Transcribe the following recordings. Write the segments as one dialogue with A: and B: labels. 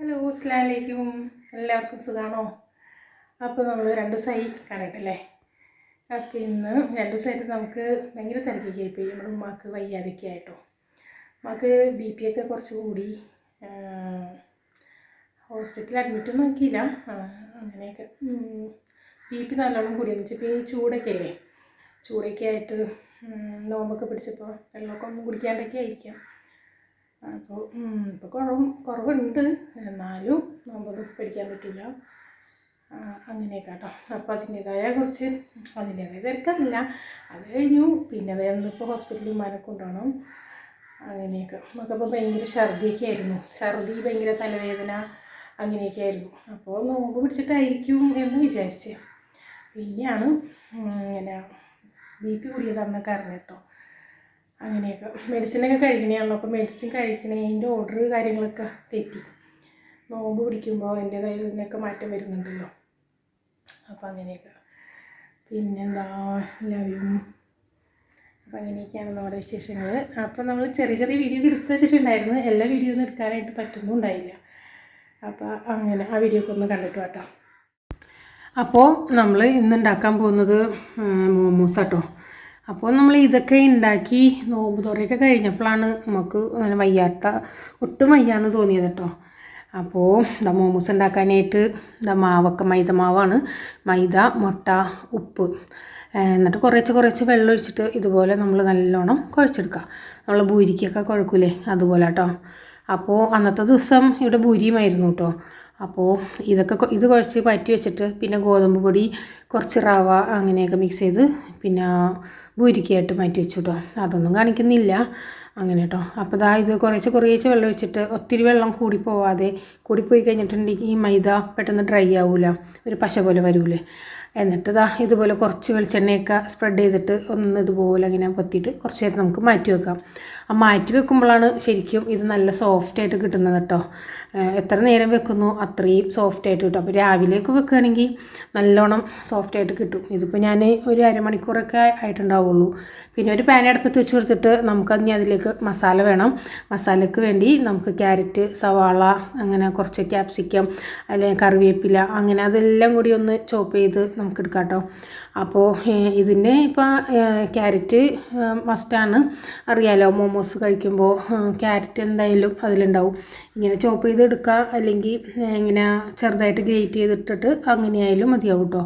A: Hello അസ്ലാമലൈക്കും എല്ലാവർക്കും സുഖമാണോ അപ്പോൾ നമ്മൾ രണ്ട് ദിവസമായി കാണട്ടല്ലേ അപ്പോൾ ഇന്ന് രണ്ട് ദിവസമായിട്ട് നമുക്ക് ഭയങ്കര തിരക്കൊക്കെ ആയിപ്പോയി നമ്മുടെ ഉമ്മാക്ക് വയ്യാതൊക്കെ ആയിട്ടോ. ഉമ്മാക്ക് ബി പി ഒക്കെ കുറച്ച് കൂടി ഹോസ്പിറ്റലിൽ അഡ്മിറ്റ് ഒന്നും ആക്കിയില്ല. അങ്ങനെയൊക്കെ ബി പി നല്ലോണം കൂടി എന്ന് വെച്ചപ്പോൾ ഈ ചൂടൊക്കെ അല്ലേ ചൂടൊക്കെ ആയിട്ട് നോമ്പൊക്കെ പിടിച്ചപ്പോൾ വെള്ളമൊക്കെ ഒന്നും കുടിക്കാണ്ടൊക്കെ ആയിരിക്കാം. അപ്പോൾ ഇപ്പോൾ കുറവ് കുറവുണ്ട്. എന്നാലും നോമ്പൊന്നും പിടിക്കാൻ പറ്റില്ല. അങ്ങനെ അങ്ങനെയൊക്കെ കേട്ടോ അപ്പോൾ അതിന്റേതായ കുറച്ച് അതിന്റേതായ തിരക്കല്ല അത് കഴിഞ്ഞു. പിന്നെ ഇപ്പോൾ ഹോസ്പിറ്റലിൽ ഉമ്മാനെ കൊണ്ടുപോകണം. അങ്ങനെയൊക്കെ. നമുക്കപ്പോൾ ഭയങ്കര ഛർദിയൊക്കെ ആയിരുന്നു. ഛർദി ഭയങ്കര തലവേദന അങ്ങനെയൊക്കെ ആയിരുന്നു. അപ്പോൾ നോമ്പ് പിടിച്ചിട്ടായിരിക്കും എന്ന് വിചാരിച്ചേ. പിന്നെയാണ് ഇങ്ങനെ ബി പി കൂടിയതാണെന്നൊക്കെ കേട്ടോ. അങ്ങനെയൊക്കെ. മെഡിസിനൊക്കെ കഴിക്കണേയാണല്ലോ. അപ്പോൾ മെഡിസിൻ കഴിക്കണേന്റെ ഓർഡർ കാര്യങ്ങളൊക്കെ തെറ്റി. നോമ്പ് പിടിക്കുമ്പോൾ എന്റെ കയ്യിൽ നിന്നൊക്കെ മാറ്റം വരുന്നുണ്ടല്ലോ. അപ്പോൾ അങ്ങനെയൊക്കെ. പിന്നെന്താ? എല്ലാവരും അപ്പോൾ അങ്ങനെയൊക്കെയാണ് നമ്മുടെ വിശേഷങ്ങൾ അപ്പോൾ നമ്മൾ ചെറിയ ചെറിയ വീഡിയോ എടുത്ത് വെച്ചിട്ടുണ്ടായിരുന്നു. എല്ലാ വീഡിയോ ഒന്നും എടുക്കാനായിട്ട് പറ്റുന്നുണ്ടായില്ല അപ്പോൾ അങ്ങനെ ആ വീഡിയോ ഒക്കെ ഒന്ന് കണ്ടിട്ട് കേട്ടോ അപ്പോൾ നമ്മൾ ഇന്ന് ഉണ്ടാക്കാൻ പോകുന്നത് മോമോസ് കേട്ടോ അപ്പോൾ നമ്മൾ ഇതൊക്കെ ഉണ്ടാക്കി നോമ്പ് തുറയൊക്കെ കഴിഞ്ഞപ്പോഴാണ് നമുക്ക് അങ്ങനെ വയ്യാത്ത ഒട്ടും വയ്യാന്ന് തോന്നിയത് കേട്ടോ. അപ്പോൾ ഇതാ മോമോസ് ഉണ്ടാക്കാനായിട്ട് ഇതാ മാവൊക്കെ മൈദ മാവാണ് മൈദ മുട്ട ഉപ്പ്. എന്നിട്ട് കുറച്ച് കുറച്ച് വെള്ളം ഒഴിച്ചിട്ട് ഇതുപോലെ നമ്മൾ നല്ലോണം കുഴച്ചെടുക്കുക നമ്മൾ ഭൂരിക്കൊക്കെ കുഴക്കൂലേ അതുപോലെ കേട്ടോ. അപ്പോൾ അന്നത്തെ ദിവസം ഇവിടെ ഭൂരിയുമായിരുന്നു കേട്ടോ. അപ്പോൾ ഇതൊക്കെ ഇത് കുഴച്ച് മാറ്റി വെച്ചിട്ട് പിന്നെ ഗോതമ്പ് പൊടി കുറച്ച് റവ അങ്ങനെയൊക്കെ മിക്സ് ചെയ്ത് പിന്നെ ഭൂരിക്കയായിട്ട് മാറ്റി വെച്ചു കേട്ടോ അതൊന്നും കാണിക്കുന്നില്ല. അങ്ങനെ കേട്ടോ അപ്പോൾ ഇതാ ഇത് കുറേശ്ശെ കുറേശ്ശെ വെള്ളം ഒഴിച്ചിട്ട് ഒത്തിരി വെള്ളം കൂടി പോവാതെ കൂടിപ്പോയി കഴിഞ്ഞിട്ടുണ്ടെങ്കിൽ ഈ മൈദ പെട്ടെന്ന് ഡ്രൈ ആവില്ല ഒരു പശ പോലെ വരൂലേ. എന്നിട്ട് ദാ ഇതുപോലെ കുറച്ച് വെളിച്ചെണ്ണയൊക്കെ സ്പ്രെഡ് ചെയ്തിട്ട് ഒന്ന് ഇതുപോലെ ഇങ്ങനെ പൊത്തിയിട്ട് കുറച്ച് നേരം നമുക്ക് മാറ്റി വെക്കാം. ആ മാറ്റി വെക്കുമ്പോഴാണ് ശരിക്കും ഇത് നല്ല സോഫ്റ്റ് ആയിട്ട് കിട്ടുന്നത് കേട്ടോ. എത്ര നേരം വെക്കുന്നു അത്രയും സോഫ്റ്റ് ആയിട്ട് കിട്ടും. അപ്പോൾ രാവിലെയൊക്കെ വെക്കുകയാണെങ്കിൽ നല്ലോണം സോഫ്റ്റ് ആയിട്ട് കിട്ടും. ഇതിപ്പോൾ ഞാൻ ഒരു അരമണിക്കൂറൊക്കെ ആയിട്ടുണ്ടാവുള്ളൂ. പിന്നെ ഒരു പാൻ അടുപ്പത്ത് വെച്ച് കൊടുത്തിട്ട് നമുക്ക് ഇനി അതിലേക്ക് മസാല വേണം. മസാലയ്ക്ക് വേണ്ടി നമുക്ക് ക്യാരറ്റ് സവാള അങ്ങനെ കുറച്ച് ക്യാപ്സിക്കം അല്ലെങ്കിൽ കറിവേപ്പില അങ്ങനെ അതെല്ലാം കൂടി ഒന്ന് ചോപ്പ് ചെയ്ത് നമുക്ക് എടുക്കാം കേട്ടോ അപ്പോൾ ഇതിന്റെ ഇപ്പോൾ ക്യാരറ്റ് മസ്റ്റാണ്. അറിയാലോ മോമോസ് കഴിക്കുമ്പോൾ ക്യാരറ്റ് എന്തായാലും അതിലുണ്ടാവും. ഇങ്ങനെ ചോപ്പ് ചെയ്ത് എടുക്കുക അല്ലെങ്കിൽ ഇങ്ങനെ ചെറുതായിട്ട് ഗ്രേറ്റ് ചെയ്തിട്ടിട്ട് അങ്ങനെയായാലും മതിയാവും കേട്ടോ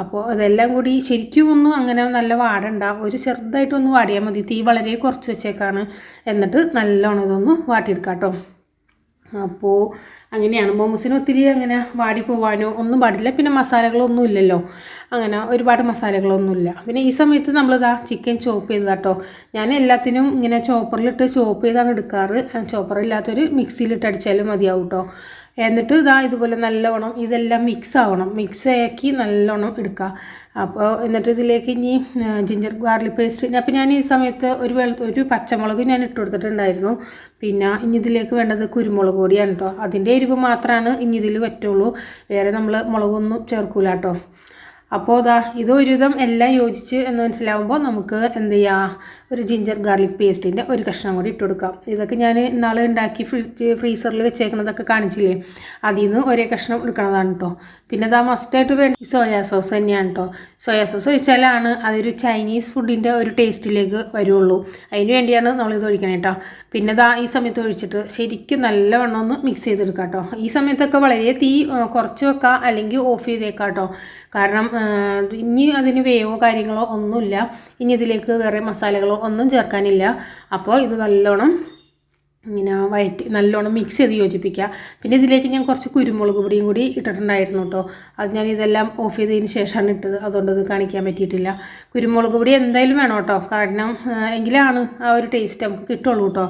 A: അപ്പോൾ അതെല്ലാം കൂടി ശരിക്കും ഒന്നും അങ്ങനെ നല്ല വാടണ്ട. ഒരു ചെറുതായിട്ടൊന്ന് വാടിയാൽ മതി. തീ വളരെ കുറച്ച് വെച്ചേക്കാണ്. എന്നിട്ട് നല്ലോണം ഇതൊന്ന് വാട്ടിയെടുക്കാം കേട്ടോ അപ്പോൾ അങ്ങനെയാണ്. മോമോസിന് ഒത്തിരി അങ്ങനെ വാടി പോവാനോ ഒന്നും പാടില്ല. പിന്നെ മസാലകളൊന്നും ഇല്ലല്ലോ. അങ്ങനെ ഒരുപാട് മസാലകളൊന്നും ഇല്ല പിന്നെ ഈ സമയത്ത് നമ്മളിതാ ചിക്കൻ ചോപ്പ് ചെയ്തതാട്ടോ. ഞാൻ എല്ലാത്തിനും ഇങ്ങനെ ചോപ്പറിലിട്ട് ചോപ്പ് ചെയ്താണ് എടുക്കാറ്. ചോപ്പറില്ലാത്തൊരു മിക്സിയിലിട്ട് അടിച്ചാലും മതിയാവും കേട്ടോ എന്നിട്ട് ഇതാ ഇതുപോലെ നല്ലോണം ഇതെല്ലാം മിക്സ് ആവണം. മിക്സ് ആക്കി നല്ലോണം എടുക്കുക അപ്പോൾ എന്നിട്ട് ഇതിലേക്ക് ഇനി ജിഞ്ചർ ഗാർലിക് പേസ്റ്റ് അപ്പോൾ ഞാൻ ഈ സമയത്ത് ഒരു വെള്ള ഒരു പച്ചമുളക് ഞാൻ ഇട്ട് കൊടുത്തിട്ടുണ്ടായിരുന്നു. പിന്നെ ഇനി ഇതിലേക്ക് വേണ്ടത് കുരുമുളക് പൊടിയാണ് കേട്ടോ അതിന്റെ എരിവ് മാത്രമാണ് ഇനി ഇതിൽ പറ്റുള്ളൂ. വേറെ നമ്മൾ മുളകൊന്നും ചേർക്കൂല കേട്ടോ അപ്പോൾ ഇതാ ഇത് ഒരുവിധം എല്ലാം യോജിച്ച് എന്ന് മനസ്സിലാവുമ്പോൾ നമുക്ക് എന്ത് ചെയ്യാം? ഒരു ജിഞ്ചർ ഗാർലിക് പേസ്റ്റിന്റെ ഒരു കഷ്ണം കൂടി ഇട്ട് കൊടുക്കാം. ഇതൊക്കെ ഞാൻ ഇന്നാൾ ഉണ്ടാക്കി ഫ്രിഡ്ജ് ഫ്രീസറിൽ വെച്ചേക്കുന്നതൊക്കെ കാണിച്ചില്ലേ? അതിൽ നിന്ന് ഒരേ കഷ്ണം എടുക്കണതാണ് കേട്ടോ പിന്നെ ഇതാ മസ്റ്റായിട്ട് വേണ്ട സോയാ സോസ് തന്നെയാണ് കേട്ടോ സോയാ സോസ് ഒഴിച്ചാലാണ് അതൊരു ചൈനീസ് ഫുഡിന്റെ ഒരു ടേസ്റ്റിലേക്ക് വരുള്ളൂ. അതിന് വേണ്ടിയാണ് നമ്മളിത് ഒഴിക്കണേ കേട്ടോ പിന്നെ ഇതാ ഈ സമയത്ത് ഒഴിച്ചിട്ട് ശരിക്കും നല്ലവണ്ണം ഒന്ന് മിക്സ് ചെയ്തെടുക്കാം കേട്ടോ ഈ സമയത്തൊക്കെ വളരെ തീ കുറച്ച് വെക്കാം അല്ലെങ്കിൽ ഓഫ് ചെയ്തേക്കാം കേട്ടോ കാരണം ഇനി അതിന് വേവോ കാര്യങ്ങളോ ഒന്നുമില്ല. ഇനി ഇതിലേക്ക് വേറെ മസാലകളോ ഒന്നും ചേർക്കാനില്ല. അപ്പോൾ ഇത് നല്ലോണം ഇങ്ങനെ വയറ്റി നല്ലോണം മിക്സ് ചെയ്ത് യോജിപ്പിക്കുക. പിന്നെ ഇതിലേക്ക് ഞാൻ കുറച്ച് കുരുമുളക് പൊടിയും കൂടി ഇട്ടിട്ടുണ്ടായിരുന്നു കേട്ടോ. അത് ഞാൻ ഇതെല്ലാം ഓഫ് ചെയ്തതിന് ശേഷമാണ് ഇട്ടത്. അതുകൊണ്ട് ഇത് കാണിക്കാൻ പറ്റിയിട്ടില്ല. കുരുമുളക് പൊടി എന്തായാലും വേണം കേട്ടോ. കാരണം എങ്കിലാണ് ആ ഒരു ടേസ്റ്റ് നമുക്ക് കിട്ടുള്ളൂ കേട്ടോ.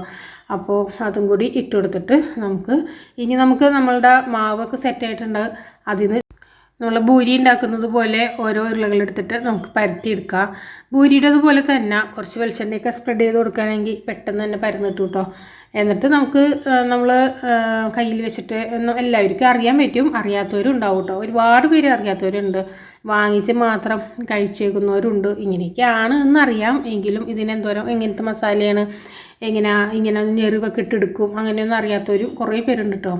A: അപ്പോൾ അതും കൂടി ഇട്ട് കൊടുത്തിട്ട് നമുക്ക് ഇനി നമുക്ക് നമ്മളുടെ മാവൊക്കെ സെറ്റായിട്ടുണ്ട് അതിന് നമ്മൾ ഭൂരി ഉണ്ടാക്കുന്നത് പോലെ ഓരോ ഉരുളകളെടുത്തിട്ട് നമുക്ക് പരത്തിയെടുക്കാം ഭൂരിയുടെ പോലെ തന്നെ കുറച്ച് വെളിച്ചെണ്ണയൊക്കെ സ്പ്രെഡ് ചെയ്ത് കൊടുക്കുകയാണെങ്കിൽ പെട്ടെന്ന് തന്നെ പരന്നിട്ട് കിട്ടും എന്നിട്ട് നമുക്ക് നമ്മൾ കയ്യിൽ വെച്ചിട്ട് എല്ലാവർക്കും അറിയാൻ പറ്റും. അറിയാത്തവരും ഉണ്ടാവും കേട്ടോ ഒരുപാട് പേര് അറിയാത്തവരുണ്ട്. വാങ്ങിച്ച് മാത്രം കഴിച്ചേക്കുന്നവരുണ്ട്. ഇങ്ങനെയൊക്കെയാണ് എന്നറിയാം. എങ്കിലും ഇതിനെന്തോരം എങ്ങനത്തെ മസാലയാണ് എങ്ങനെ ഇങ്ങനെ ഞെറിവൊക്കെ ഇട്ടെടുക്കും അങ്ങനെയൊന്നും അറിയാത്തവരും കുറേ പേരുണ്ട് കേട്ടോ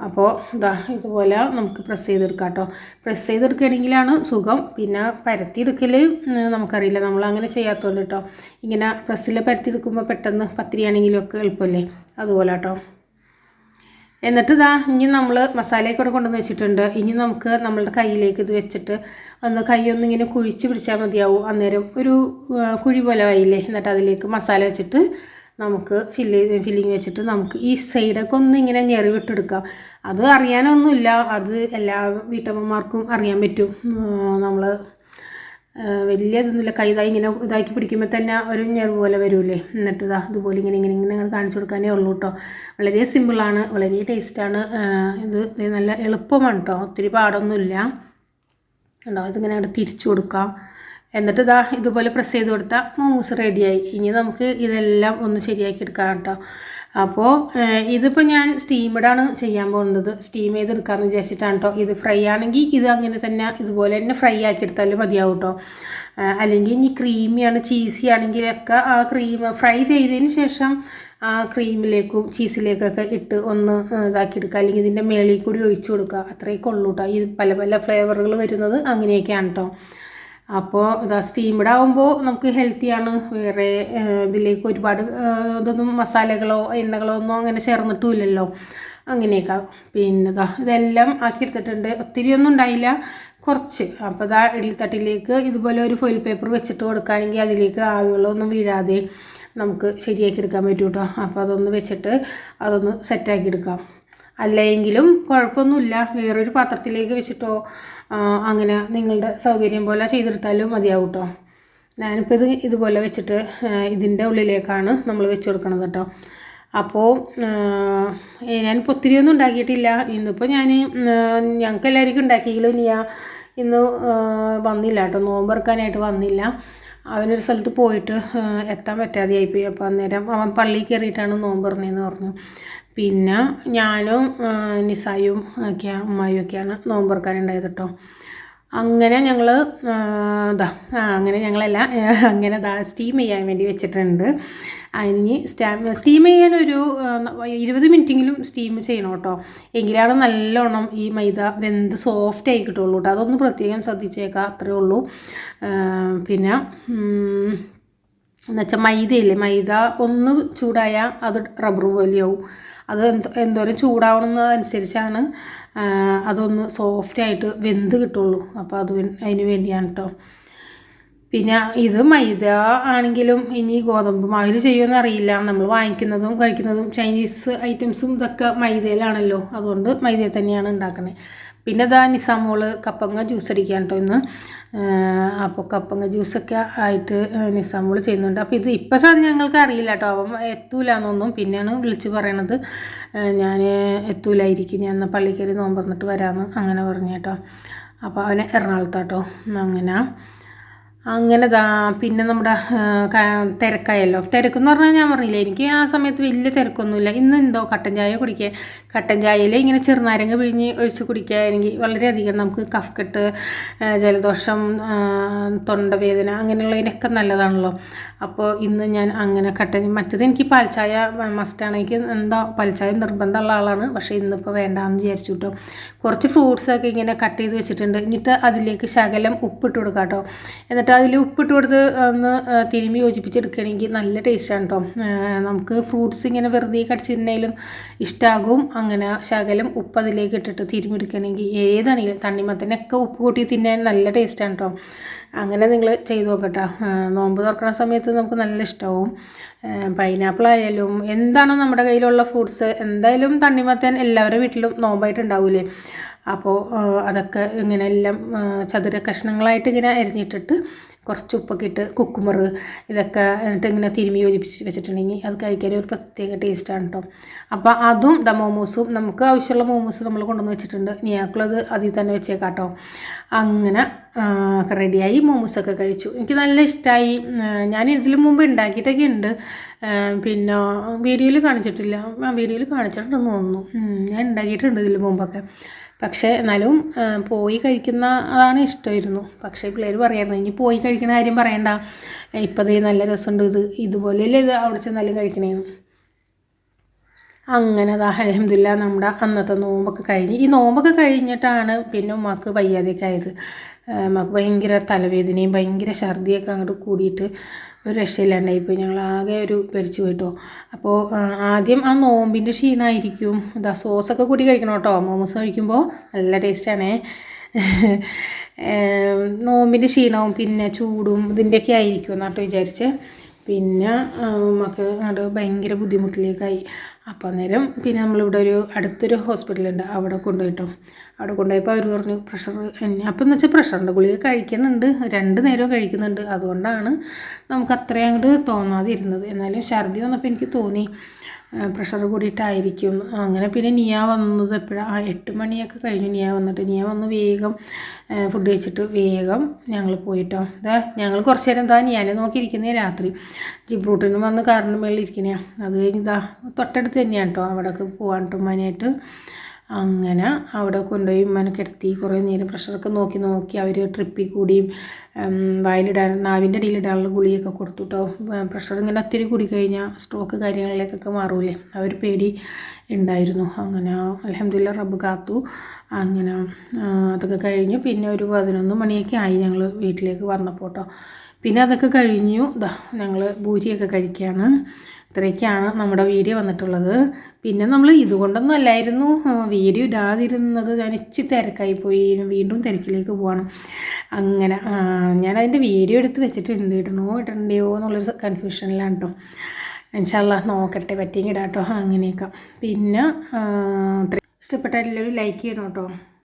A: അപ്പോൾ ഇതാ ഇതുപോലെ നമുക്ക് പ്രസ് ചെയ്തെടുക്കാം കേട്ടോ പ്രസ് ചെയ്തെടുക്കുകയാണെങ്കിലാണ് സുഖം. പിന്നെ പരത്തിയെടുക്കൽ നമുക്കറിയില്ല. നമ്മൾ അങ്ങനെ ചെയ്യാത്തതുകൊണ്ട് കേട്ടോ ഇങ്ങനെ പ്രസ്സിൽ പരത്തിയെടുക്കുമ്പോൾ പെട്ടെന്ന് പത്തിരിയാണെങ്കിലും ഒക്കെ എളുപ്പമല്ലേ അതുപോലെ കേട്ടോ എന്നിട്ട് ഇതാ ഇനി നമ്മൾ മസാലയൊക്കെ കൂടെ കൊണ്ടുവന്ന് വെച്ചിട്ടുണ്ട്. ഇനി നമുക്ക് നമ്മളുടെ കയ്യിലേക്ക് ഇത് വെച്ചിട്ട് ഒന്ന് കൈ ഒന്ന് ഇങ്ങനെ കുഴിച്ച് പിടിച്ചാൽ മതിയാവും. അന്നേരം ഒരു കുഴി പോലെ ആയില്ലേ? എന്നിട്ട് അതിലേക്ക് മസാല വെച്ചിട്ട് നമുക്ക് ഫില്ല് ഫില്ലിങ് വെച്ചിട്ട് നമുക്ക് ഈ സൈഡൊക്കെ ഒന്ന് ഇങ്ങനെ ഞെറി വിട്ടെടുക്കാം. അത് അറിയാനൊന്നുമില്ല. അത് എല്ലാ വീട്ടമ്മമാർക്കും അറിയാൻ പറ്റും. നമ്മൾ വലിയ ഇതൊന്നുമില്ല. കൈതായി ഇങ്ങനെ ഇതാക്കി പിടിക്കുമ്പോൾ തന്നെ ഒരു ഞെറിവ് പോലെ വരൂലേ എന്നിട്ട് ഇതാ ഇതുപോലെ ഇങ്ങനെ ഇങ്ങനെ ഇങ്ങനെ കാണിച്ചു കൊടുക്കാനേ ഉള്ളൂ കേട്ടോ വളരെ സിമ്പിളാണ് വളരെ ടേസ്റ്റാണ് ഇത് നല്ല എളുപ്പമാണ് കേട്ടോ ഒത്തിരി പാടൊന്നുമില്ല. ഉണ്ടോ ഇതിങ്ങനെ അങ്ങോട്ട് തിരിച്ചു കൊടുക്കാം. എന്നിട്ട് ഇതാ ഇതുപോലെ പ്രസ് ചെയ്ത് കൊടുത്താൽ മോമോസ് റെഡിയായി ഇനി നമുക്ക് ഇതെല്ലാം ഒന്ന് ശരിയാക്കി എടുക്കാം കേട്ടോ അപ്പോൾ ഇതിപ്പോൾ ഞാൻ സ്റ്റീമഡാണ് ചെയ്യാൻ പോകുന്നത്. സ്റ്റീം ചെയ്തെടുക്കാമെന്ന് വിചാരിച്ചിട്ടാണ് കേട്ടോ ഇത് ഫ്രൈ ആണെങ്കിൽ ഇത് അങ്ങനെ തന്നെ ഇതുപോലെ തന്നെ ഫ്രൈ ആക്കി എടുത്താലും മതിയാവും കേട്ടോ അല്ലെങ്കിൽ ഇനി ക്രീമിയാണ് ചീസി ആണെങ്കിലൊക്കെ ആ ക്രീം ഫ്രൈ ചെയ്തതിന് ശേഷം ആ ക്രീമിലേക്കും ചീസിലേക്കൊക്കെ ഇട്ട് ഒന്ന് ഇതാക്കി എടുക്കുക. അല്ലെങ്കിൽ ഇതിന്റെ മേളിൽ കൂടി ഒഴിച്ചു കൊടുക്കുക. അത്രയൊക്കെ ഉള്ളൂ കേട്ടോ ഈ പല പല ഫ്ലേവറുകൾ വരുന്നത് അങ്ങനെയൊക്കെയാണ് കേട്ടോ അപ്പോൾ ഇതാ സ്റ്റീംഡ് ആകുമ്പോൾ നമുക്ക് ഹെൽത്തിയാണ് വേറെ ഇതിലേക്ക് ഒരുപാട് ഇതൊന്നും മസാലകളോ എണ്ണകളോ ഒന്നും അങ്ങനെ ചേർന്നിട്ടുമില്ലല്ലോ അങ്ങനെയൊക്കെ. പിന്നെ ഇതാ ഇതെല്ലാം ആക്കി എടുത്തിട്ടുണ്ട്. ഒത്തിരി ഒന്നും ഉണ്ടായില്ല. കുറച്ച്. അപ്പോൾ ഇതാ ഇഡ്ലിത്തട്ടിലേക്ക് ഇതുപോലെ ഒരു ഫോയിൽ പേപ്പർ വെച്ചിട്ട് കൊടുക്കുകയാണെങ്കിൽ അതിലേക്ക് ആവികളൊന്നും വീഴാതെ നമുക്ക് ശരിയാക്കി എടുക്കാൻ പറ്റും കേട്ടോ അപ്പോൾ അതൊന്ന് വെച്ചിട്ട് അതൊന്ന് സെറ്റാക്കി എടുക്കാം. അല്ലെങ്കിലും കുഴപ്പമൊന്നുമില്ല. വേറൊരു പാത്രത്തിലേക്ക് വെച്ചിട്ടോ അങ്ങനെ നിങ്ങളുടെ സൗകര്യം പോലെ ചെയ്തെടുത്താലും മതിയാവും കേട്ടോ ഞാനിപ്പോൾ ഇത് ഇതുപോലെ വെച്ചിട്ട് ഇതിന്റെ ഉള്ളിലേക്കാണ് നമ്മൾ വെച്ച് കൊടുക്കണത് കേട്ടോ അപ്പോൾ ഞാനിപ്പോൾ ഒത്തിരി ഒന്നും ഉണ്ടാക്കിയിട്ടില്ല. ഇന്നിപ്പോൾ ഞാൻ ഞങ്ങൾക്ക് എല്ലാവർക്കും ഉണ്ടാക്കിയെങ്കിലും നീ ഇന്ന് വന്നില്ല കേട്ടോ നോമ്പെറുക്കാനായിട്ട് വന്നില്ല. അവനൊരു സ്ഥലത്ത് പോയിട്ട് എത്താൻ പറ്റാതെയായിപ്പോയി. അപ്പോൾ അന്നേരം അവൻ പള്ളിയിൽ കയറിയിട്ടാണ് നോമ്പ് പറഞ്ഞതെന്ന് പറഞ്ഞു. പിന്നെ ഞാനും നിസായും ഒക്കെ അമ്മായും ഒക്കെയാണ് നോമ്പ് തുറക്കാനുണ്ടായത് കേട്ടോ അങ്ങനെ ഞങ്ങൾ ഇതാ അങ്ങനെ ഞങ്ങളല്ല അങ്ങനെ ദാ സ്റ്റീം ചെയ്യാൻ വേണ്ടി വെച്ചിട്ടുണ്ട്. അതിന് സ്റ്റാം സ്റ്റീം ചെയ്യാനൊരു ഇരുപത് മിനിറ്റെങ്കിലും സ്റ്റീം ചെയ്യണം കേട്ടോ എങ്കിലാണ് നല്ലോണം ഈ മൈദ വെന്ത് സോഫ്റ്റ് ആയി കിട്ടുള്ളൂ കേട്ടോ അതൊന്ന് പ്രത്യേകം ശ്രദ്ധിച്ചേക്കാം അത്രേ ഉള്ളൂ. പിന്നെ എന്നുവെച്ചാൽ മൈദയില്ലേ മൈദ ഒന്ന് ചൂടായാൽ അത് റബ്ബർ പോലെയാവും. അത് എന്തോ എന്തോരം ചൂടാവണമെന്നതനുസരിച്ചാണ് അതൊന്ന് സോഫ്റ്റായിട്ട് വെന്ത് കിട്ടുള്ളൂ. അപ്പോൾ അത് അതിന് വേണ്ടിയാണ് കേട്ടോ പിന്നെ ഇത് മൈദ ആണെങ്കിലും ഇനി ഗോതമ്പ് മാവിൽ ചെയ്യുമെന്ന് അറിയില്ല. നമ്മൾ വാങ്ങിക്കുന്നതും കഴിക്കുന്നതും ചൈനീസ് ഐറ്റംസും ഇതൊക്കെ മൈദയിലാണല്ലോ. അതുകൊണ്ട് മൈദയിൽ തന്നെയാണ് ഉണ്ടാക്കുന്നത് പിന്നെ ഇതാ നിസാമോൾ കപ്പങ്ങ ജ്യൂസ് അടിക്കാൻ കേട്ടോ ഇന്ന് അപ്പോൾ കപ്പങ്ങ ജ്യൂസൊക്കെ ആയിട്ട് നിസാമോൾ ചെയ്യുന്നുണ്ട്. അപ്പോൾ ഇത് ഇപ്പം ഞങ്ങൾക്ക് അറിയില്ല കേട്ടോ അവൻ എത്തൂല എന്നൊന്നും പിന്നെയാണ് വിളിച്ച് പറയണത്. ഞാൻ എത്തൂലായിരിക്കും. ഞാൻ എന്നാൽ പള്ളിക്കരി നോമ്പ് പറഞ്ഞിട്ട് വരാമെന്ന് അങ്ങനെ പറഞ്ഞു കേട്ടോ. അപ്പോൾ അവന് എറണാകുളത്താട്ടോ. അങ്ങനെ. അങ്ങനെ പിന്നെ നമ്മുടെ തിരക്കായല്ലോ. തിരക്കെന്ന് പറഞ്ഞാൽ ഞാൻ പറഞ്ഞില്ല എനിക്ക് ആ സമയത്ത് വലിയ തിരക്കൊന്നുമില്ല. ഇന്ന് എന്തോ കട്ടൻ ചായ കുടിക്കുക കട്ടൻ ചായയിൽ ഇങ്ങനെ ചെറുനാരങ്ങ പിഴിഞ്ഞ് ഒഴിച്ച് കുടിക്കുക എനിക്ക് വളരെയധികം നമുക്ക് കഫക്കെട്ട് ആ, ജലദോഷം തൊണ്ടവേദന അങ്ങനെയുള്ളതിനൊക്കെ നല്ലതാണല്ലോ. അപ്പോൾ ഇന്ന് ഞാൻ അങ്ങനെ കട്ടൻ മറ്റത് എനിക്ക് പാൽച്ചായ മസ്റ്റാണ് എനിക്ക് എന്താ പാൽച്ചായ നിർബന്ധമുള്ള ആളാണ്. പക്ഷേ ഇന്നിപ്പോൾ വേണ്ടാന്ന് വിചാരിച്ചു കേട്ടോ കുറച്ച് ഫ്രൂട്ട്സൊക്കെ ഇങ്ങനെ കട്ട് ചെയ്ത് വെച്ചിട്ടുണ്ട്. എന്നിട്ട് അതിലേക്ക് ശകലം ഉപ്പിട്ട് കൊടുക്കാം കേട്ടോ എന്നിട്ട് അതിൽ ഉപ്പിട്ട് കൊടുത്ത് ഒന്ന് തിരുമ്പി യോജിപ്പിച്ചെടുക്കുകയാണെങ്കിൽ നല്ല ടേസ്റ്റാണ് കേട്ടോ നമുക്ക് ഫ്രൂട്ട്സ് ഇങ്ങനെ വെറുതെ കടിച്ചിരുന്നാലും ഇഷ്ടമാകും അങ്ങനെ ശകലം ഉപ്പ് അതിലേക്ക് ഇട്ടിട്ട് തിരുമ്മി എടുക്കുകയാണെങ്കിൽ ഏതാണെങ്കിലും തണ്ണിമത്തനൊക്കെ ഉപ്പ് കൂട്ടി തിന്നാൻ നല്ല ടേസ്റ്റാണ് കേട്ടോ അങ്ങനെ നിങ്ങൾ ചെയ്ത് നോക്കട്ടോ. നോമ്പ് തുറക്കുന്ന സമയത്ത് നമുക്ക് നല്ല ഇഷ്ടവും. പൈനാപ്പിൾ ആയാലും എന്താണോ നമ്മുടെ കയ്യിലുള്ള ഫ്രൂട്ട്സ് എന്തായാലും തണ്ണിമത്തൻ എല്ലാവരുടെ വീട്ടിലും നോമ്പായിട്ട് ഉണ്ടാവില്ലേ അപ്പോൾ അതൊക്കെ ഇങ്ങനെ എല്ലാം ചതുര കഷ്ണങ്ങളായിട്ട് ഇങ്ങനെ അരിഞ്ഞിട്ടിട്ട് കുറച്ച് ഉപ്പൊക്കെ ഇട്ട് കുക്കുമർ ഇതൊക്കെ എന്നിട്ട് ഇങ്ങനെ തിരുമി യോജിപ്പിച്ച് വെച്ചിട്ടുണ്ടെങ്കിൽ അത് കഴിക്കാൻ ഒരു പ്രത്യേക ടേസ്റ്റാണ് കേട്ടോ അപ്പോൾ അതും ദ മോമോസും നമുക്ക് ആവശ്യമുള്ള മോമോസ് നമ്മൾ കൊണ്ടുവന്ന് വെച്ചിട്ടുണ്ട്. നിയാക്കളത് അതിൽ തന്നെ വെച്ചേക്കാം കേട്ടോ അങ്ങനെ റെഡിയായി മോമോസൊക്കെ കഴിച്ചു. എനിക്ക് നല്ല ഇഷ്ടമായി ഞാൻ ഇതിന് മുമ്പ് ഉണ്ടാക്കിയിട്ടൊക്കെ ഉണ്ട്. പിന്നെ വീഡിയോയിൽ കാണിച്ചിട്ടില്ല. വീഡിയോയിൽ കാണിച്ചിട്ടുണ്ടെന്ന് തോന്നുന്നു. ഞാൻ ഉണ്ടാക്കിയിട്ടുണ്ട് ഇതിൽ മുമ്പൊക്കെ. പക്ഷേ എന്നാലും പോയി കഴിക്കുന്ന അതാണ് ഇഷ്ടമായിരുന്നു. പക്ഷേ പിള്ളേർ പറയായിരുന്നു ഇനി പോയി കഴിക്കുന്ന കാര്യം പറയണ്ട. ഇപ്പം ഇത് നല്ല രസമുണ്ട് ഇത്. ഇതുപോലെയല്ലേ ഇത് അവിടെ ചെന്നാലും കഴിക്കണേന്ന്. അങ്ങനെ അതാ അലഹമില്ല നമ്മുടെ അന്നത്തെ നോമ്പൊക്കെ കഴിഞ്ഞ്. ഈ നോമ്പൊക്കെ കഴിഞ്ഞിട്ടാണ് പിന്നെ ഉമ്മക്ക് വയ്യാതെയൊക്കെ ആയത്. ഉമ്മക്ക് ഭയങ്കര തലവേദനയും ഭയങ്കര ഛർദിയൊക്കെ അങ്ങോട്ട് കൂടിയിട്ട് ഒരു രക്ഷയില്ലാണ്ടായിപ്പോയി. ഞങ്ങൾ ആകെ ഒരു പെരിച്ചു പോയിട്ടോ. അപ്പോൾ ആദ്യം ആ നോമ്പിന്റെ ക്ഷീണമായിരിക്കും ഇതാ സോസൊക്കെ കൂടി കഴിക്കണം കേട്ടോ. മോമോസ് കഴിക്കുമ്പോൾ നല്ല ടേസ്റ്റാണേ. നോമ്പിന്റെ ക്ഷീണവും പിന്നെ ചൂടും ഇതിന്റെയൊക്കെ ആയിരിക്കും എന്നാട്ടോ വിചാരിച്ച്. പിന്നെ നമുക്ക് അത് ഭയങ്കര ബുദ്ധിമുട്ടിലേക്കായി. അപ്പോൾ അന്നേരം പിന്നെ നമ്മളിവിടെ ഒരു അടുത്തൊരു ഹോസ്പിറ്റലുണ്ട്. അവിടെ കൊണ്ടുപോയിട്ടോ. അവിടെ കൊണ്ടുപോയപ്പോൾ അവർ പറഞ്ഞു പ്രഷർ അപ്പം എന്ന് വെച്ചാൽ പ്രഷറിന്റെ ഗുളിക കഴിക്കുന്നുണ്ട്. രണ്ട് നേരവും കഴിക്കുന്നുണ്ട്. അതുകൊണ്ടാണ് നമുക്ക് അത്രയും അങ്ങോട്ട് തോന്നാതിരുന്നത്. എന്നാലും ഛർദി വന്നപ്പോൾ എനിക്ക് തോന്നി പ്രഷർ കൂടിയിട്ടായിരിക്കും. അങ്ങനെ പിന്നെ നിയ വന്നത് എപ്പോഴാണ് ആ എട്ട് മണിയൊക്കെ കഴിഞ്ഞു നിയ വന്നിട്ട് നിയ വന്ന് വേഗം ഫുഡ് കഴിച്ചിട്ട് വേഗം ഞങ്ങൾ പോയിട്ടോ. ഇതാ ഞങ്ങൾ കുറച്ച് നേരം എന്താ നിയാനെ നോക്കിയിരിക്കുന്നേ രാത്രി. ജിബ്രൂട്ടിൽ റൂട്ടിന് വന്ന് കാറിന്റെ മേളിൽ ഇരിക്കണേ അത് കഴിഞ്ഞ് ഇതാ തൊട്ടടുത്ത് തന്നെയാണ് കേട്ടോ അവിടെയൊക്കെ പോകാൻ കേട്ടോ അങ്ങനെ അവിടെ കൊണ്ടുപോയി ഉമ്മനെ കിടത്തി കുറേ നേരം പ്രഷറൊക്കെ നോക്കി നോക്കി അവർ ട്രിപ്പിൽ കൂടിയും വായിലിടാൻ നാവിന്റെ അടിയിലിടാനുള്ള ഗുളിയൊക്കെ കൊടുത്തു കേട്ടോ പ്രഷർ ഇങ്ങനെ ഒത്തിരി കൂടി കഴിഞ്ഞാൽ സ്ട്രോക്ക് കാര്യങ്ങളിലേക്കൊക്കെ മാറൂലേ. ഒരു പേടി ഉണ്ടായിരുന്നു. അങ്ങനെ അലഹമ്മദില്ല റബ്ബ് കാത്തു. അങ്ങനെ അതൊക്കെ കഴിഞ്ഞു. പിന്നെ ഒരു പതിനൊന്ന് മണിയൊക്കെ ആയി ഞങ്ങൾ വീട്ടിലേക്ക് വന്നപ്പോൾ കേട്ടോ പിന്നെ അതൊക്കെ കഴിഞ്ഞു. ഞങ്ങൾ ഭൂരിയൊക്കെ കഴിക്കുകയാണ് ഇത്രയൊക്കെയാണ് നമ്മുടെ വീഡിയോ വന്നിട്ടുള്ളത്. പിന്നെ നമ്മൾ ഇതുകൊണ്ടൊന്നും അല്ലായിരുന്നു. വീഡിയോ ഇടാതിരുന്നത് ഞാൻ ഇച്ചിരി തിരക്കായി പോയി. വീണ്ടും തിരക്കിലേക്ക് പോകണം അങ്ങനെ ഞാൻ അതിന്റെ വീഡിയോ എടുത്ത് വെച്ചിട്ടുണ്ട്. ഇടണോ ഇടണ്ടയോ എന്നുള്ളൊരു കൺഫ്യൂഷനിലാണ് കേട്ടോ എന്നുവെച്ചാൽ നോക്കട്ടെ പറ്റിയെങ്കിൽ ഇടാം കേട്ടോ അങ്ങനെയൊക്കെ. പിന്നെ ഇഷ്ടപ്പെട്ട ലൈക്ക് ചെയ്യണം കേട്ടോ